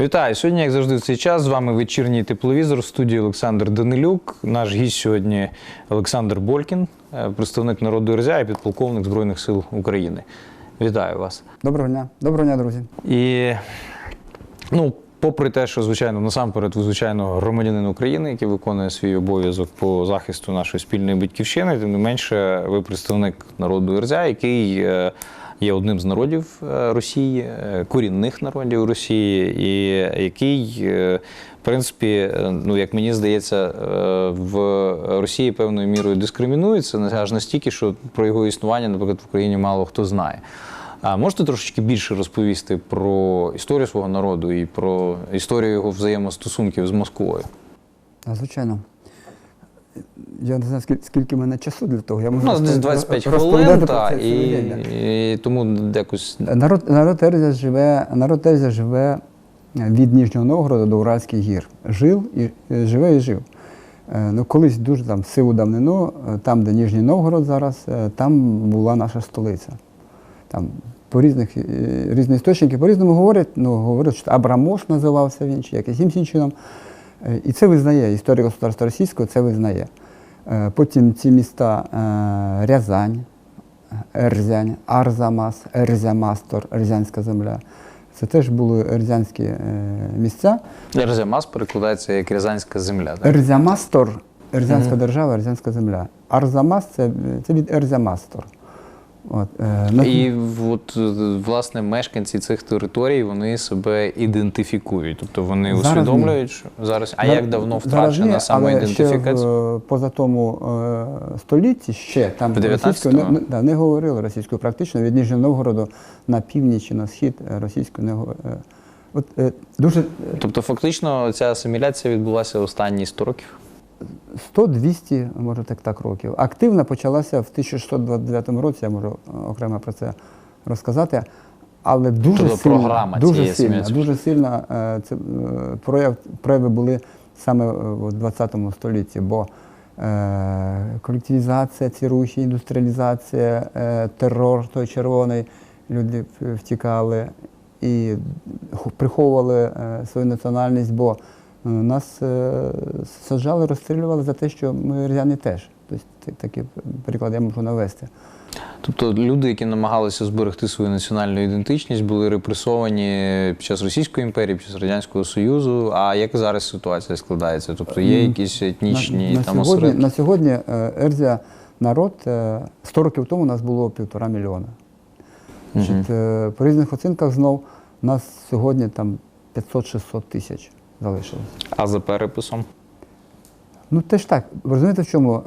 Вітаю! Сьогодні, як завжди, в цей час з вами вечірній тепловізор в студії Олександр Данилюк. Наш гість сьогодні Олександр Болькін, е, представник народу РЗА і підполковник Збройних сил України. Вітаю вас. Доброго дня, доброго дня, друзі. І ну, попри те, що звичайно насамперед ви звичайно громадянин України, який виконує свій обов'язок по захисту нашої спільної батьківщини, тим не менше, ви представник народу РЗА, який е, є одним з народів е, Росії, е, корінних народів Росії, і який, е, в принципі, ну як мені здається, в Росії певною мірою дискримінується аж настільки, що про його існування, наприклад, в Україні мало хто знає. А можете трошечки більше розповісти про історію свого народу і про історію його взаємостосунків з Москвою? Звичайно. Я не знаю, скільки, скільки в мене часу для того. Я У можу нас десь 25 хвилин, та, і, да. і тому якось Народ, народ Ерзя живе, народ Ерзя живе від Ніжнього Новгорода до Уральських гір. Жив і е, живе і жив. Е, Ну, колись дуже там сиву давнину, е, там, де Ніжній Новгород зараз, там була наша столиця. Там по різних різні істочники по-різному говорять, ну, говорять, що Абрамош називався він, чи якимось іншим чином. Е, І це визнає, історія государства російського це визнає. Е, Потім ці міста е, Рязань, Ерзянь, Арзамас, Ерзямастор, Ерзянська земля. Це теж були ерзянські місця. Ерзямас перекладається як Рязанська земля. Так? Ерзямастор, Ерзянська держава, Ерзянська земля. Арзамас це, це від Ерзямастор. От, е, на- І от, е, власне мешканці цих територій вони себе ідентифікують. Тобто вони Зараз усвідомлюють, що зараз. А Зараз- як давно втрачена але самоідентифікація? Ще в, е, поза тому е, столітті ще там російською не, не, да, не говорили російською практично від Ніжнього Новгороду на північ і на схід е, російською не говорили. От е, дуже Тобто, фактично, ця асиміляція відбулася останні 100 років. 100-200, може так, так років. Активна почалася в 1629 році, я можу окремо про це розказати. Але дуже Тобто сильно, програма дуже цієї сильно, асиміляції. дуже сильно е, це, е, прояв, прояви були саме е, в 20 столітті, бо е, колективізація, ці рухи, індустріалізація, е, терор той червоний, люди втікали і ху- приховували е, свою національність, бо нас е, саджали, розстрілювали за те, що ми рязяни теж. Тобто та- такий приклад я можу навести. Тобто люди, які намагалися зберегти свою національну ідентичність, були репресовані під час Російської імперії, під час Радянського Союзу. А як зараз ситуація складається? Тобто є якісь етнічні на, на сьогодні, осередки? на сьогодні е, Ерзія народ е, 100 років тому у нас було півтора мільйона. Значить, е, по різних оцінках знов у нас сьогодні там 500-600 тисяч залишилось. А за переписом? Ну теж так. Розумієте, в чому, е,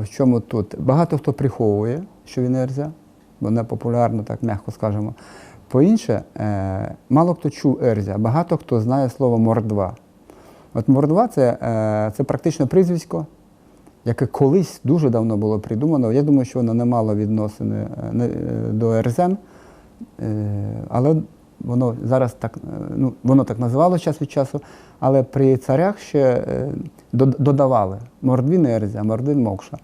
в чому тут? Багато хто приховує, що він Ерзя, бо не популярно, так м'яко скажемо. По-інше, е, мало хто чув Ерзя, багато хто знає слово мордва. От мордва це, е, це практично прізвисько, яке колись дуже давно було придумано. Я думаю, що воно не мало відносини до Ерзен, але воно зараз так, е, ну, воно так називалося час від часу, але при царях ще е, дод- додавали мордвін Ерзя, мордвін Мокша.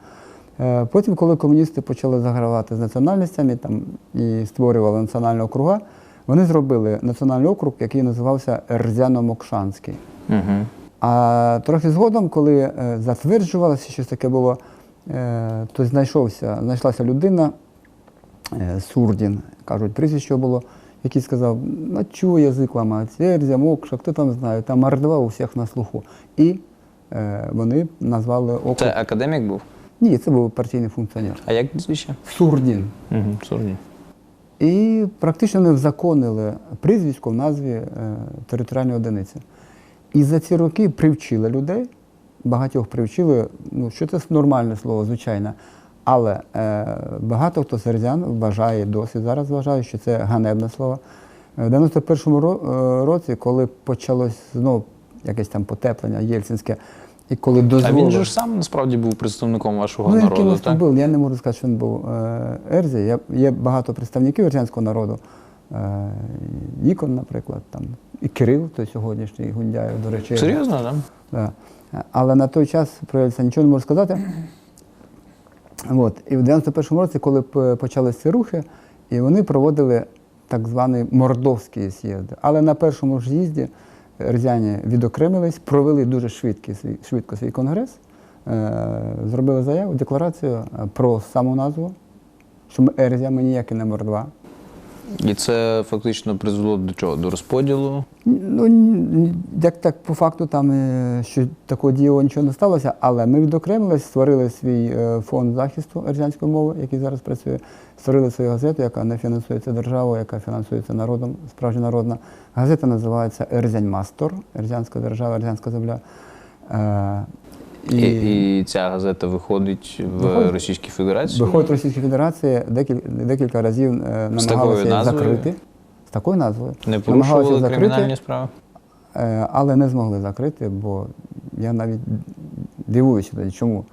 Е, Потім, коли комуністи почали загравати з національностями там, і створювали національні округа, вони зробили національний округ, який називався Ерзяно-Мокшанський. Угу. А трохи згодом, коли затверджувалося, щось таке було, то знайшовся, знайшлася людина, Сурдін, кажуть, прізвище було, який сказав, ну чого язик ламається, Ерзя, Мокша, хто там знає, там Мордва у всіх на слуху. І е, вони назвали округ. Це академік був? Ні, це був партійний функціонер. А як прізвище? Сурдін. Угу. Сурні. І практично не взаконили прізвисько в назві е, територіальної одиниці. І за ці роки привчили людей, багатьох привчили, ну, що це нормальне слово, звичайно. Але е, багато хто середян вважає, досі зараз вважає, що це ганебне слово. Е, В 91-му е, році, коли почалось знову якесь там потеплення єльцинське, і коли А він же ж сам насправді був представником вашого Ну, народу, так? був. Я не можу сказати, що він був е, Ерзі. Є, є багато представників ерзянського народу. Е, Нікон, наприклад, там, і Кирил, той сьогоднішній Гундяєв, до речі. Серйозно, так? Да. Але на той час про Ельця нічого не можу сказати. От. І в 91-му році, коли почалися рухи, і вони проводили так званий мордовський з'їзди. Але на першому ж з'їзді рязяні відокремились, провели дуже швидкий, свій- швидко свій конгрес, е, зробили заяву, декларацію е, про саму назву, що ми Ерзя, ми ніякі не Мордва. І це фактично призвело до чого? До розподілу? Ну, як так по факту там е, що такого дієвого нічого не сталося, але ми відокремились, створили свій е, фонд захисту ерзянської мови, який зараз працює, створили свою газету, яка не фінансується державою, яка фінансується народом, справжня народна. Газета називається Ерзянь Мастор, Ерзянська держава, Ерзянська земля. І, і ця газета виходить в Виходить. Російській Федерації. Виходить Російська Федерація декілька, декілька разів е, намагалася її закрити. З такою назвою. Не порушували закрити. кримінальні справи? Е, але не змогли закрити, бо я навіть дивуюся чому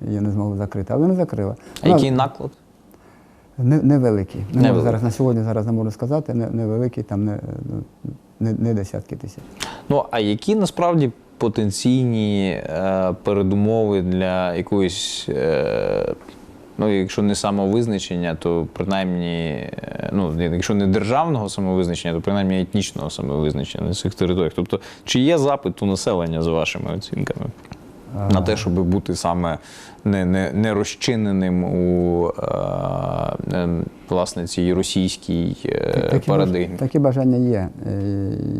її не змогли закрити. Але не закрили. А який наклад? не, невеликий. Не можу Невеликий. зараз на сьогодні зараз не можу сказати. Не, невеликий, там не, ну, не, не десятки тисяч. Ну а які насправді потенційні е, передумови для якоїсь, е, ну якщо не самовизначення, то принаймні, е, ну якщо не державного самовизначення, то принаймні етнічного самовизначення на цих територіях. Тобто, чи є запит у населення за вашими оцінками? На те, щоб бути саме не, не, не розчиненим у е, власне цій російській е, Такі, парадигмі. такі бажання є.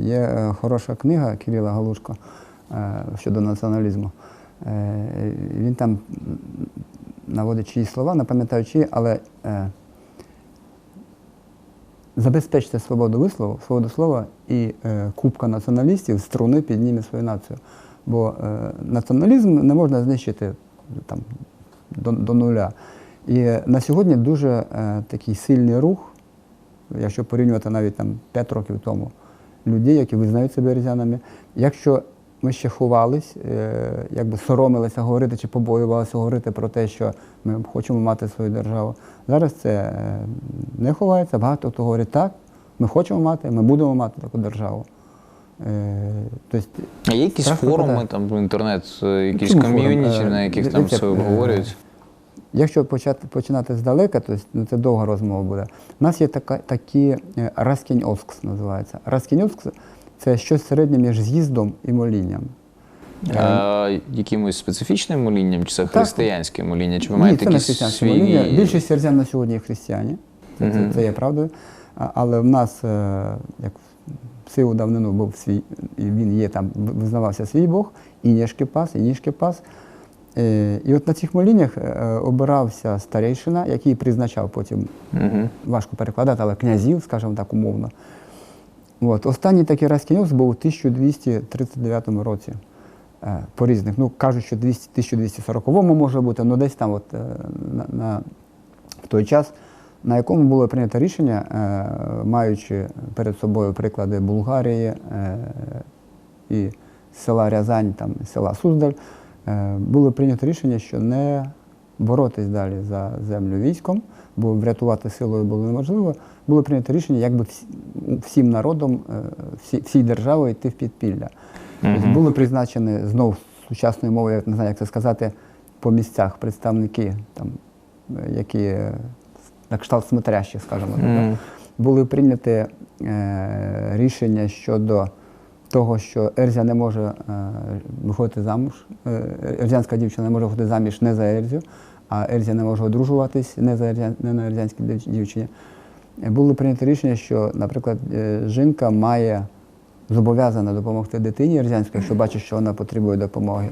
Є хороша книга Кирила Галушко щодо націоналізму. Е, Він там наводить чиї слова, не пам'ятаю чиї, але е, забезпечте свободу вислову, свободу слова, і е, купка націоналістів струни підніме свою націю. Бо е, націоналізм не можна знищити там, до, до нуля. І на сьогодні дуже е, такий сильний рух, якщо порівнювати навіть там 5 років тому, людей, які визнають себе різянами. Якщо ми ще ховались, е, якби соромилися говорити чи побоювалися говорити про те, що ми хочемо мати свою державу. Зараз це е, не ховається, багато хто говорить так, ми хочемо мати, ми будемо мати таку державу. Е, Тобто, А є якісь форуми, випадає. там інтернет, е, якісь ком'юніті, на яких там все обговорюють? Якщо почати, починати здалека, то ну, це довга розмова буде. У нас є така, такі Раскінь-Оскс називається. Раскінь-Оскс – це щось середнє між з'їздом і молінням. Е, якимось специфічним молінням, чи це Так. християнське моління? Чи ви Ні, маєте це не якісь християнське свої... моління. Більшість серзян на сьогодні є християні. Це, це, це є правдою. А- Але в нас, е, як в силу давнину був свій, і він є там, визнавався свій Бог, і Нєшкипас, і Ніжкипас. Е, І от на цих моліннях е, обирався старейшина, який призначав потім Мгм. важко перекладати, але князів, скажімо так, умовно. От. Останній такий раз кінець був у 1239 році. Е, По різних. Ну, кажуть, що 200, 1240 може бути, але десь там, от, е, на, на, в той час, на якому було прийнято рішення, е, маючи перед собою приклади Булгарії е, і села Рязань, там, села Суздаль, е, було прийнято рішення, що не боротись далі за землю військом, бо врятувати силою було неможливо. Було прийнято рішення, якби всім народом, е, всі, всій державою йти в підпілля. Тобто були призначені знов сучасною мовою, я не знаю, як це сказати, по місцях представники, там, е, які е, на кшталт смотрящих, скажімо так. Мгм. Були прийняті е, рішення щодо того, що Ерзя не може е, виходити замуж, е, ерзянська дівчина не може виходити заміж не за Ерзю, а Ерзя не може одружуватись не, за ерзя, не на ерзянській дівчині. Було прийнято рішення, що, наприклад, е, жінка має зобов'язана допомогти дитині ерзянській, якщо бачить, що вона потребує допомоги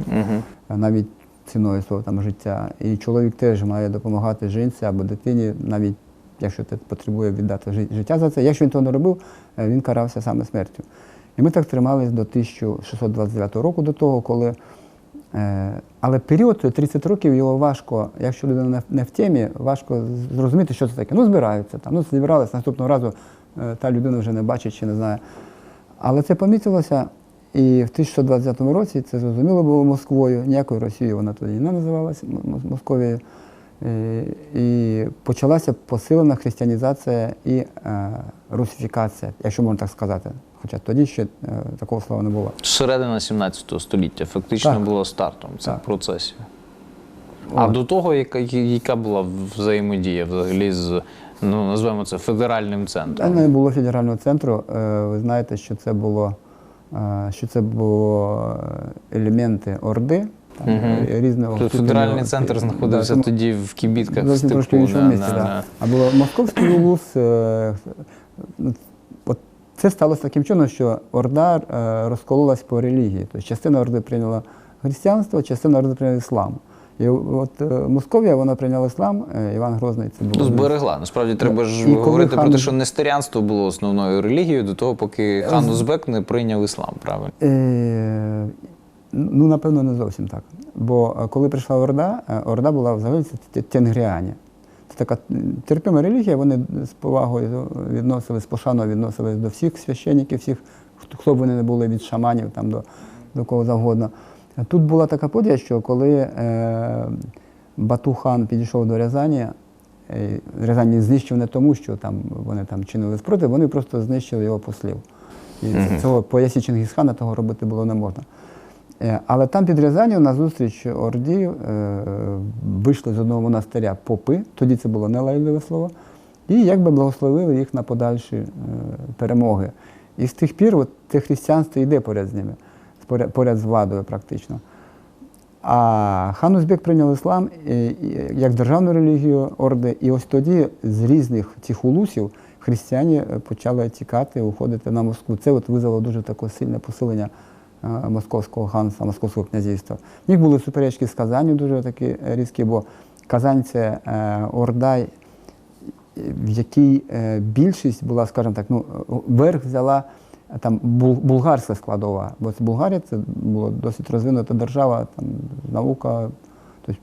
навіть ціною свого там життя. І чоловік теж має допомагати жінці або дитині, навіть якщо те потребує віддати життя за це. Якщо він того не робив, він карався саме смертю. І ми так тримались до 1629 року, до того, коли. е, Але період 30 років його важко, якщо людина не в- темі, важко зрозуміти, що це таке. Ну, збираються там. Ну, зібрались наступного разу, е, та людина вже не бачить чи не знає. Але це помітилося, і в 1620 році це зрозуміло було Москвою, ніякою Росією вона тоді не називалася Московією. Е, І почалася посилена християнізація і русифікація, якщо можна так сказати. Хоча тоді ще е, такого слова не було. Середина 17 століття фактично Так. була стартом цих Так. процесів. А От. до того, яка, яка була взаємодія взагалі з, ну, назвемо це федеральним центром? не було федерального центру. Е, Ви знаєте, що це було, е, що це було елементи Орди. Там е, різного ступеню- федеральний центр знаходився тому тоді в кібітках в Зовсім степу. трошки в іншому місці, да, да. да. А було московський улус. Це сталося таким чином, що Орда е, розкололась по релігії. Тобто частина Орди прийняла християнство, частина Орди прийняла іслам. І от е, Московія вона прийняла іслам, е, Іван Грозний це був. Ну, зберегла. Насправді треба ж І говорити про те, що нестеріанство було основною релігією до того, поки хан Узбек не прийняв іслам, правильно? Е, ну, напевно, не зовсім так. Бо коли прийшла Орда, Орда була взагалі це тенгріані. Це така терпима релігія, вони з повагою відносились, з пошаною відносились до всіх священників, всіх, хто- б вони не були від шаманів там, до, до кого завгодно. Тут була така подія, що коли е, Бату-хан підійшов до Рязані, е, Рязань знищив не тому, що там вони там чинили спротив, вони просто знищили його послів. І Мгм. цього по ясі Чингісхана того робити було не можна. Е, Але там під Рязанью на зустріч Орді е, вийшли з одного монастиря попи, тоді це було нелайливе слово, і якби благословили їх на подальші е, перемоги. І з тих пір от, це християнство йде поряд з ними, поряд, з владою практично. А хан Узбек прийняв іслам як державну релігію Орди, і ось тоді з різних цих улусів християни е, почали тікати, уходити на Москву. Це от визвало дуже таке сильне посилення московського ханства, московського князівства. В них були суперечки з Казанню дуже такі е, різкі, бо Казань це е, Орда, е, в якій е, більшість була, скажімо так, ну, е, верх взяла е, там булгарська складова, бо це Булгарія це була досить розвинута держава, там наука, тобто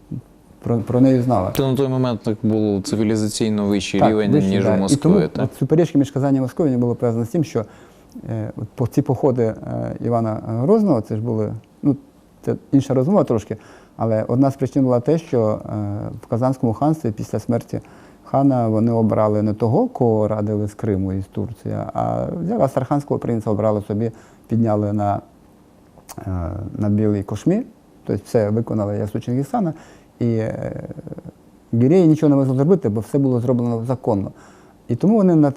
про, про неї знала. Це на той момент так був цивілізаційно вищий Так, рівень, вищий, ніж да. І Москві. тому так? суперечки між Казанню і Московією були пов'язані з тим, що е, от ці походи е, Івана Грозного, це ж були, ну, це інша розмова трошки, але одна з причин була те, що е, в Казанському ханстві після смерті хана вони обрали не того, кого радили з Криму і з Турції, а взяли астраханського принца, обрали собі, підняли на, е, на білий кошмі, тобто все виконали Ясу Чингісхана, і е, Гіреї нічого не могли зробити, бо все було зроблено законно. І тому вони е,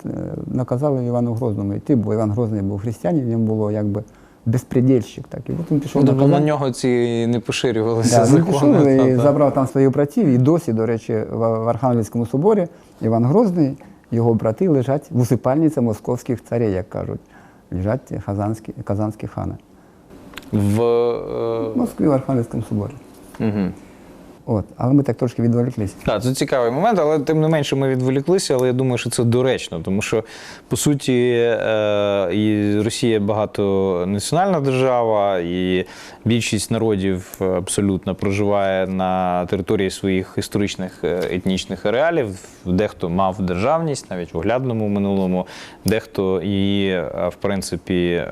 наказали Івану Грозному йти, бо Іван Грозний був християнин, він було якби безпредельщик. Так. І от він пішов Ну, на тобто на нього ці не поширювалися Да, він пішов та, і та. забрав там своїх братів, і досі, до речі, в, в Архангельському соборі Іван Грозний, його брати лежать в усипальниці московських царів, як кажуть. Лежать казанські, казанські хани. В, В е, Москві в Архангельському соборі. угу. От. Але ми так трошки відволіклись. Так, це цікавий момент, але тим не менше ми відволіклися, але я думаю, що це доречно, тому що по суті е, і Росія багатонаціональна держава, і більшість народів абсолютно проживає на території своїх історичних е, етнічних ареалів. Дехто мав державність навіть в оглядному минулому, дехто її, е, в принципі.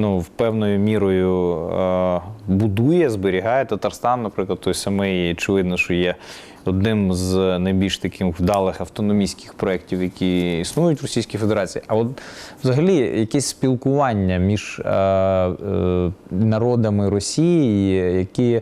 Ну, в певною мірою е, будує, зберігає Татарстан, наприклад, той самий, очевидно, що є одним з найбільш таких вдалих автономістських проєктів, які існують в Російській Федерації. А от взагалі якесь спілкування між е, е, народами Росії, які.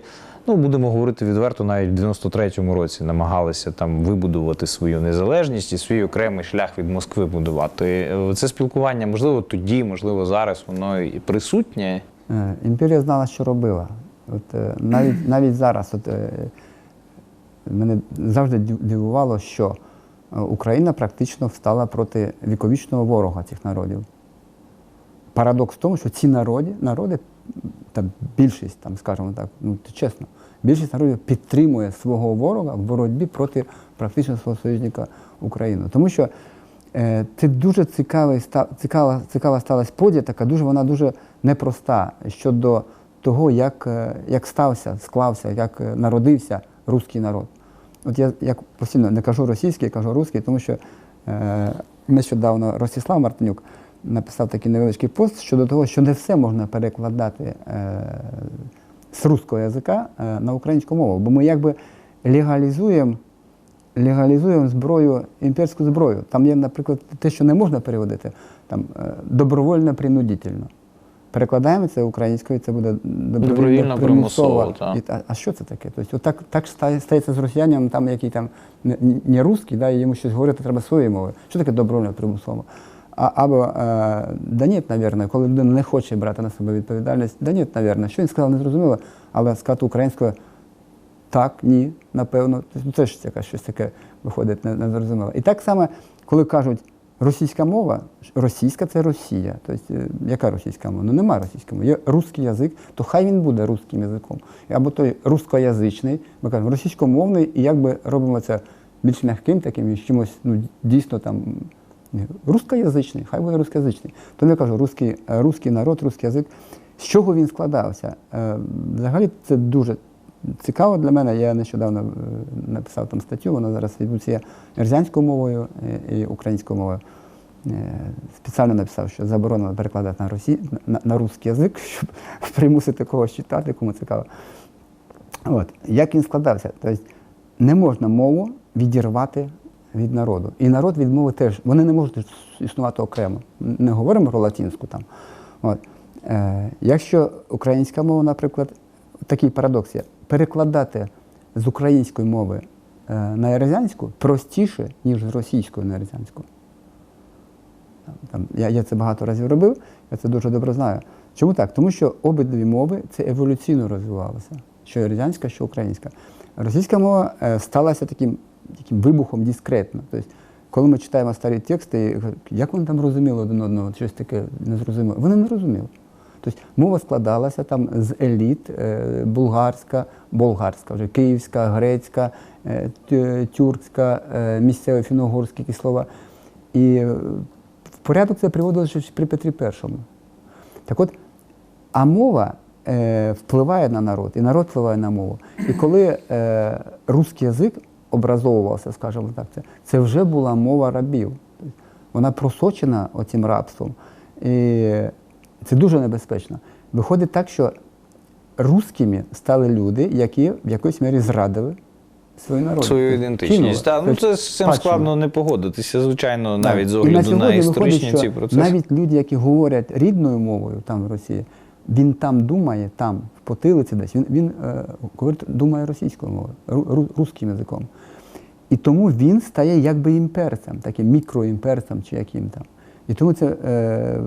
Ну, будемо говорити відверто, навіть в 93-му році намагалися там вибудувати свою незалежність і свій окремий шлях від Москви будувати. Це спілкування, можливо, тоді, можливо, зараз воно і присутнє. Е, Імперія знала, що робила. От, е, навіть, навіть зараз от, е, мене завжди дивувало, що Україна практично встала проти віковічного ворога цих народів. Парадокс в тому, що ці народи, народи там більшість, там, скажімо так, ну чесно, більшість народів підтримує свого ворога в боротьбі проти практично свого союзника України. Тому що е, це дуже цікавий, цікава, цікава сталася подія, така дуже вона дуже непроста щодо того, як, е, як стався, склався, як е, народився руський народ. От я як постійно не кажу російський, кажу русський, тому що е, нещодавно Ростислав Мартинюк написав такий невеличкий пост щодо того, що не все можна перекладати е, з руського язика е, на українську мову, бо ми якби легалізуємо легалізуємо зброю, імперську зброю. Там є, наприклад, те, що не можна переводити, там е, добровольно принудительно. Перекладаємо це українською, це буде добровільно, примусово. І, а, а що це таке? Тобто, отак, так стається з росіянinem, там, який там не, не русський, да, і йому щось говорити треба своєю мовою. Що таке добровільно примусово? А, або, е, да ні, мабуть, коли людина не хоче брати на себе відповідальність, да ні, мабуть, що він сказав, не зрозуміло, але сказати українською так, ні, напевно. Тобто, Це ж якась щось таке виходить не- незрозуміло. І так само, коли кажуть російська мова, російська це Росія. Тобто, е, яка російська мова? Ну немає російської мови. Є русський язик, то хай він буде русським язиком. Або той рускоязичний, ми кажемо російськомовний, і якби робимо це більш м'яким таким чимось ну, дійсно там. Рускоязичний, хай буде рускоязичний. Тому я кажу, русський, е, русський народ, русський язик. З чого він складався? Е, Взагалі це дуже цікаво для мене. Я нещодавно е, написав там статтю, вона зараз є ерзянською мовою е, і українською мовою. Спеціально написав, що заборонено перекладати на, росі... на, на русський язик, щоб примусити когось читати, кому цікаво. От. Як він складався? Тобто не можна мову відірвати від народу. І народ від мови теж. Вони не можуть існувати окремо. Не говоримо про латинську там. От. Е, якщо українська мова, наприклад, такий парадокс є, перекладати з української мови е, на ерзянську простіше, ніж з російської на ерзянську. Там, я, я це багато разів робив, я це дуже добре знаю. Чому так? Тому що обидві мови це еволюційно розвивалося, що радянська, що українська. Російська мова е, сталася таким, таким вибухом дискретно. Тобто, коли ми читаємо старі тексти, як вони там розуміли один одного, щось таке незрозуміло. Вони не розуміли. Тобто мова складалася там з еліт е, булгарська, болгарська, вже київська, грецька, е, тюркська, е, місцеві фіно-угорські якісь слова. І в порядок це приводилося при Петрі І. Так от, а мова впливає на народ, і народ впливає на мову. І коли русський язик образовувався, скажімо так, це, це вже була мова рабів. Вона просочена оцим рабством. І це дуже небезпечно. Виходить так, що русскими стали люди, які в якоїсь мірі зрадили свою народ. Свою ідентичність. Так, ну Тобто це з цим складно не погодитися, звичайно, Так. навіть з І огляду на, сьогодні історичні виходить, ці процеси. Навіть люди, які говорять рідною мовою там в Росії, він там думає, там, в потилиці десь, він, він е, говорить, думає російською мовою, ру, ру- русським язиком. І тому він стає якби імперцем, таким мікроімперцем чи яким там. І тому це е,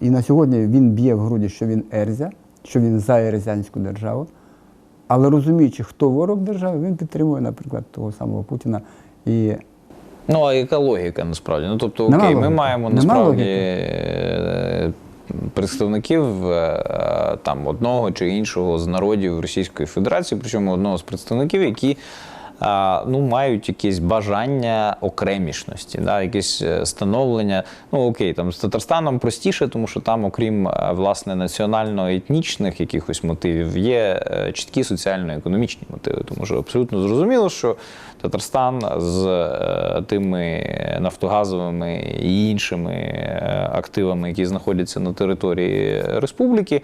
і на сьогодні він б'є в груді, що він Ерзя, що він за ерзянську державу. Але розуміючи, хто ворог держави, він підтримує, наприклад, того самого Путіна. І Ну, а яка логіка насправді? Ну, тобто, Нема ми логіки. маємо насправді е, представників е, там одного чи іншого з народів Російської Федерації, причому одного з представників, які. Ну, мають якесь бажання окремішності, да, якесь е, становлення. Ну окей, там з Татарстаном простіше, тому що там, окрім е, власне національно-етнічних якихось мотивів, є е, чіткі соціально-економічні мотиви. Тому що абсолютно зрозуміло, що Татарстан з тими нафтогазовими і іншими активами, які знаходяться на території республіки,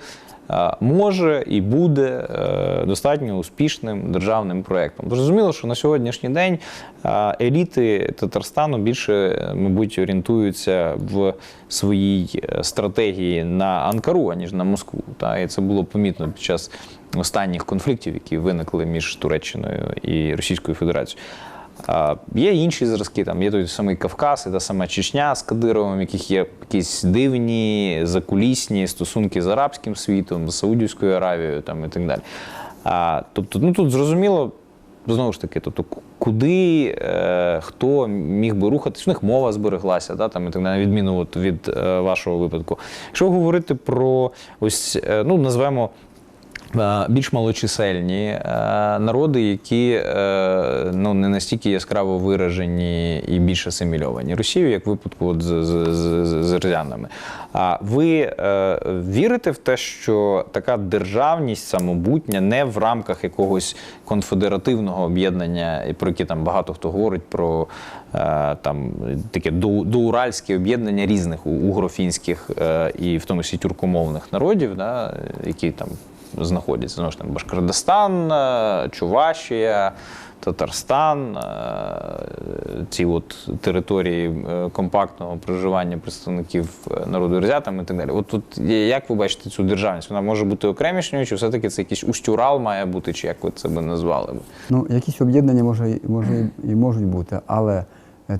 може і буде е, достатньо успішним державним проєктом. Зрозуміло, що на сьогоднішній день е, еліти Татарстану більше, е, мабуть, орієнтуються в своїй стратегії на Анкару, аніж на Москву. Та? І це було помітно під час останніх конфліктів, які виникли між Туреччиною і Російською Федерацією. Є інші зразки, там є той самий Кавказ, і та сама Чечня з Кадировим, яких є якісь дивні закулісні стосунки з арабським світом, з Саудівською Аравією там, і так далі. А, тобто, ну тут зрозуміло, знову ж таки, тобто, куди е, хто міг би рухатись, у них мова збереглася, да, там, і так далі, відміну от від е, вашого випадку. Якщо говорити про ось, е, ну, назвемо. Більш малочисельні е, народи, які е, ну, не настільки яскраво виражені і більш асимільовані. Росію, як випадку от з, з, з, з росіянами. А ви е, вірите в те, що така державність самобутня не в рамках якогось конфедеративного об'єднання, про яке там багато хто говорить про там таке доуральське об'єднання різних угрофінських і в тому числі тюркомовних народів, да, які там знаходяться знову ж там Башкордостан, е, Чувашія. Татарстан, е, ці от території е, компактного проживання представників народу Ерзятам і так далі. От тут як ви бачите цю державність? Вона може бути окремішньою, чи все-таки це якийсь устюрал має бути, чи як ви це би назвали? Ну, якісь об'єднання може, може і можуть бути, але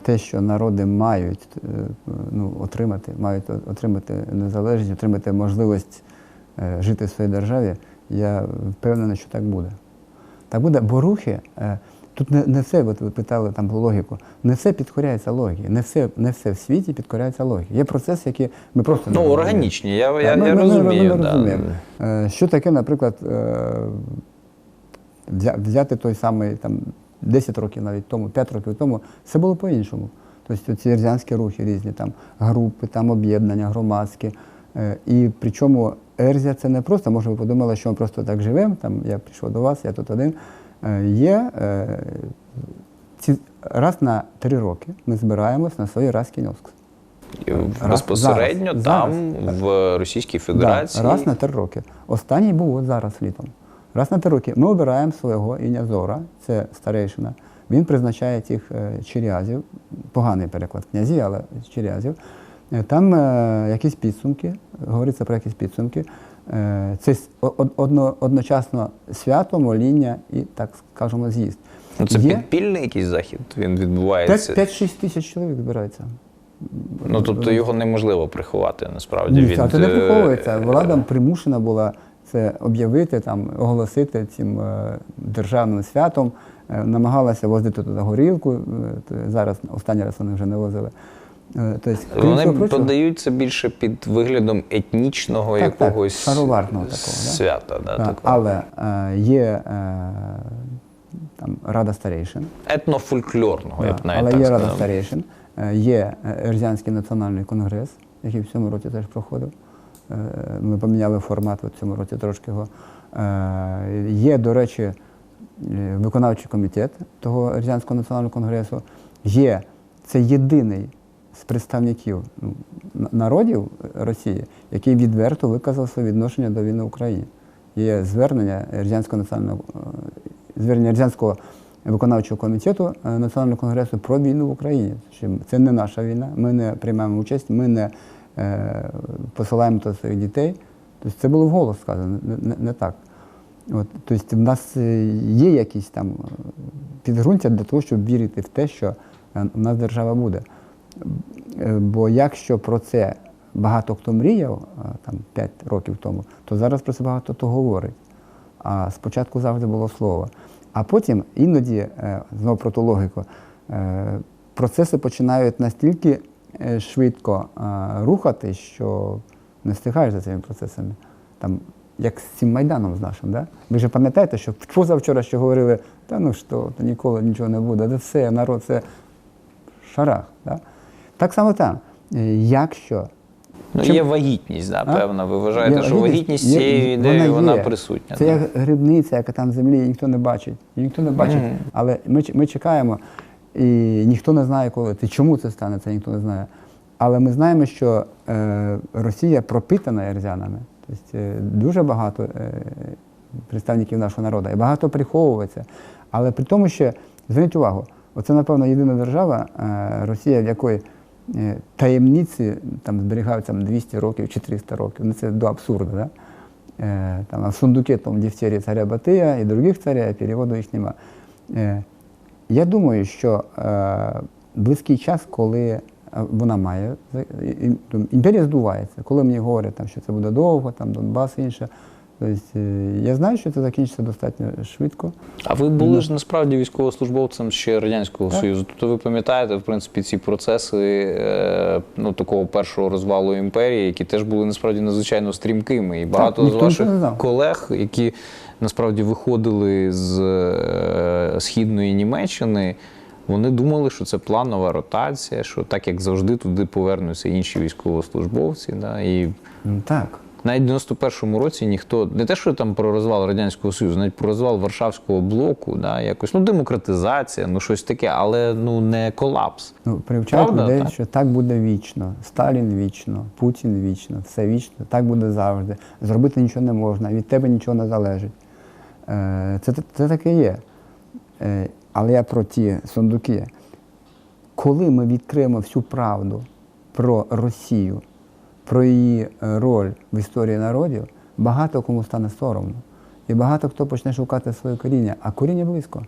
те, що народи мають ну, отримати, мають отримати незалежність, отримати можливість жити в своїй державі, я впевнений, що так буде. Так буде, бо рухи. е, Тут не, не все, от ви питали там про логіку, не все підкоряється логіці, не все, не все в світі підкоряється логіці. Є процеси, які ми просто не Ну, органічні, я, я, ми- я ми- ми- розумію. ми да. розуміємо. Е, Що таке, наприклад, е, взяти той самий там 10 років навіть тому, 5 років тому, все було по-іншому. Тобто ці ерзянські рухи різні, там групи, там об'єднання, громадські. Е, І причому Ерзія це не просто, може ви подумали, що ми просто так живемо, там я прийшов до вас, я тут один. Е, Є е, ці, раз на три роки ми збираємось на. І Раз- Безпосередньо зараз, там, зараз. в Російській Федерації. Да, раз на три роки. Останній був от зараз літом. Раз на три роки ми обираємо свого Інязора, це старейшина. Він призначає цих чирязів, поганий переклад князів, але чирязів. Е, Там е, якісь підсумки, говориться про якісь підсумки. Е, Це одночасно свято, моління і, так скажемо, з'їзд. Ну, це Є підпільний якийсь захід, він відбувається. 5-6 тисяч чоловік збирається. Ну, тобто його неможливо приховати насправді. Ні, від, це не приховується. Влада примушена була це об'явити, там, оголосити цим державним святом, намагалася возити туди горілку. зараз останній раз вони вже не возили. Е, Тобто, крім Вони прочого, подаються більше під виглядом етнічного Так, так, якогось шароварного такого, свята. Да, так, але е, є е, там, Рада старейшин. Етнофольклорного, я б навіть але так є Рада старейшин, е, є е, Ерзянський національний конгрес, який в цьому році теж проходив. Ми поміняли формат в цьому році трошки його. Є, до речі, виконавчий комітет того Ерзянського національного конгресу. Є це єдиний представників ну, народів Росії, який відверто виказав своє відношення до війни в Україні. Є звернення Ерзянського національного е, звернення Ерзянського виконавчого комітету е, Національного конгресу про війну в Україні. Це не наша війна, ми не приймаємо участь, ми не е, посилаємо туди своїх дітей. Тобто це було вголос сказано, не, не, так. От, тобто в нас є якісь там підґрунтя для того, щоб вірити в те, що в нас держава буде. Е, Бо якщо про це багато хто мріяв там 5 років тому, то зараз про це багато хто говорить. А спочатку завжди було слово. А потім іноді, е, знову про ту логіку, е, процеси починають настільки швидко рухати, що не встигаєш за цими процесами. Там, як з цим Майданом з нашим. Да? Ви ж пам'ятаєте, що позавчора ще говорили, та ну що, то ніколи нічого не буде, да все, народ це шарах. Да? Так само там. Е, Якщо Ну, Чим- є вагітність, да, А? певна. Ви вважаєте, Є що вагітність цієї ідеї вона, є. присутня. Це да? як грибниця, яка там в землі, і ніхто не бачить. Ніхто не бачить, Мгм. але ми, ми чекаємо, і ніхто не знає, коли це. Чому це стане, це ніхто не знає. Але ми знаємо, що е, Росія пропитана ерзянами. Тобто е, дуже багато е, представників нашого народу, і багато приховується. Але при тому, що зверніть увагу, оце, напевно, єдина держава, е, Росія, в якої таємниці там зберігаються там, 200 років чи 300 років. Ну, це до абсурду. Да? Е, там, в сундуке там дифтерії царя Батия і других царя, переводу їх нема. Е, я думаю, що е, близький час, коли е, вона має, імперія здувається, коли мені говорять, там, що це буде довго, там Донбас і інше. Тобто, е, я знаю, що це закінчиться достатньо швидко. А ви були ж насправді військовослужбовцем ще Радянського Так. Союзу. Тобто ви пам'ятаєте, в принципі, ці процеси е, ну, такого першого розвалу імперії, які теж були насправді надзвичайно стрімкими. І багато з ваших колег, які насправді виходили з е, східної Німеччини. Вони думали, що це планова ротація, що так як завжди туди повернуться інші військовослужбовці. Да, і Ну, Так. Навіть в 91-му році ніхто не те, що там про розвал Радянського Союзу, навіть про розвал Варшавського блоку, да, якось ну демократизація, ну щось таке, але ну не колапс. Ну, привчають людей, так? що так буде вічно. Сталін вічно, Путін вічно, все вічно, так буде завжди. Зробити нічого не можна, від тебе нічого не залежить. Е, Це, це таке є. Е, Але я про ті сундуки. Коли ми відкриємо всю правду про Росію, про її е, роль в історії народів, багато кому стане соромно. І багато хто почне шукати своє коріння, а коріння близько.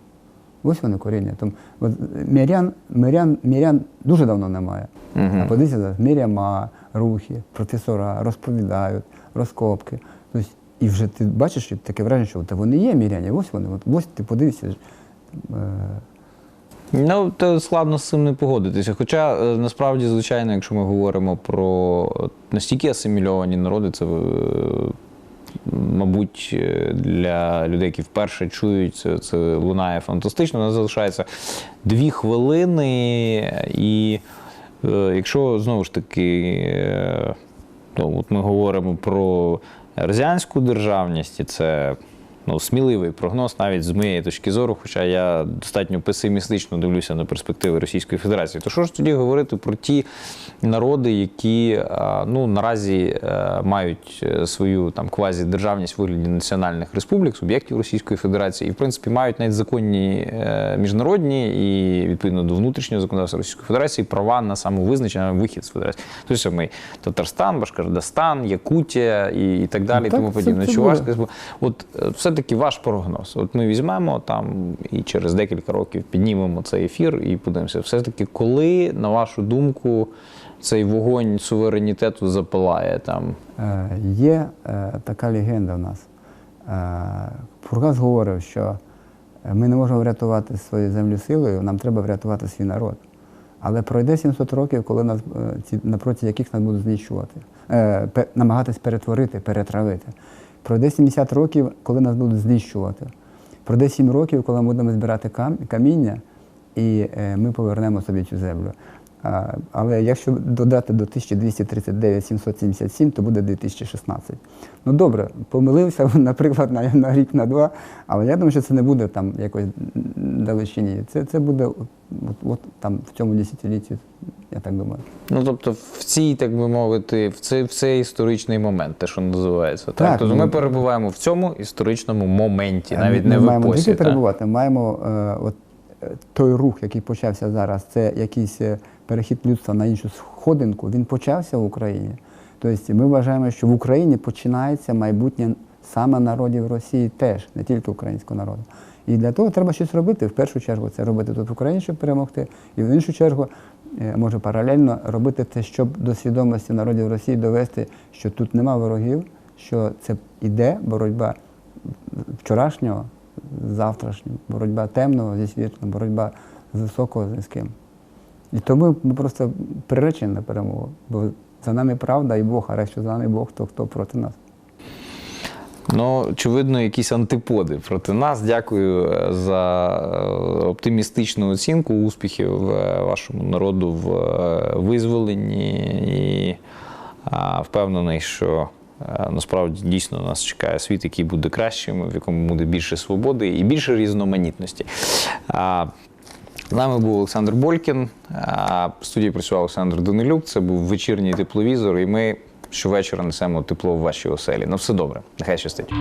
Ось воно коріння. Тому от, е, мірян, мірян, мірян дуже давно немає. А подивіться, зараз, міряма, рухи, професора розповідають, розкопки. Тобто, і вже ти бачиш що таке враження, що вони є міряні, ось вони, ось ти подивишся. Ну, то складно з цим не погодитися. Хоча е, насправді, звичайно, якщо ми говоримо про настільки асимільовані народи, це, е, мабуть, е, для людей, які вперше чують, це, це лунає фантастично. У нас залишається дві хвилини, і якщо знову ж таки. Ну, от ми говоримо про Ерзіанську державність, і це ну, сміливий прогноз, навіть з моєї точки зору, хоча я достатньо песимістично дивлюся на перспективи Російської Федерації. То що ж тоді говорити про ті народи, які ну, наразі е, мають е, свою там квазідержавність в вигляді національних республік, суб'єктів Російської Федерації, і в принципі мають навіть законні е, міжнародні і відповідно до внутрішнього законодавства Російської Федерації права на самовизначення вихід з Федерації. Тобто самий Татарстан, Башкордостан, Якутія і, і так далі, і так, тому подібне. Республіка. От е, все-таки ваш прогноз. От ми візьмемо там і через декілька років піднімемо цей ефір і подивимося. Все-таки, коли, на вашу думку, цей вогонь суверенітету запалає там. Е, Є е, така легенда в нас. Е, говорив, що ми не можемо врятувати свою землю силою, нам треба врятувати свій народ. Але пройде 700 років, коли нас, е, ці, напроти яких нас будуть знищувати, е, намагатись перетворити, перетравити. Пройде 70 років, коли нас будуть знищувати. Пройде 7 років, коли ми будемо збирати кам- каміння, і е, ми повернемо собі цю землю. Але якщо додати до 1239 777, то буде 2016. Ну добре, помилився, наприклад, на, на рік, на два, але я думаю, що це не буде там якось далечині. Це, це буде от, от, там в цьому десятилітті, я так думаю. Ну тобто, в цій, так би мовити, в цей, в цей історичний момент, те, що називається. Так, Так, тобто ну- ми перебуваємо в цьому історичному моменті, навіть ми не в маємо тільки перебувати, ми маємо е, от, е, той рух, який почався зараз, це якийсь е, перехід людства на іншу сходинку, він почався в Україні. Тобто ми вважаємо, що в Україні починається майбутнє саме народів Росії теж, не тільки українського народу. І для того треба щось робити. В першу чергу це робити тут в Україні, щоб перемогти, і в іншу чергу, е, може паралельно робити те, щоб до свідомості народів Росії довести, що тут нема ворогів, що це іде боротьба вчорашнього, завтрашнім, боротьба темного зі світлом, боротьба з високого з низьким. І тому ми просто приречені на перемогу, бо за нами правда і Бог, а якщо за нами Бог, то хто проти нас? Ну, очевидно, якісь антиподи проти нас. Дякую е, за е, оптимістичну оцінку успіхів е, вашому народу в визволенні і впевнений, що насправді дійсно нас чекає світ, який буде кращим, в якому буде більше свободи і більше різноманітності. З нами був Олександр Болькін. В студії працював Олександр Данилюк. Це був вечірній тепловізор, і ми щовечора несемо тепло в вашій оселі. На все добре. Нехай щастить.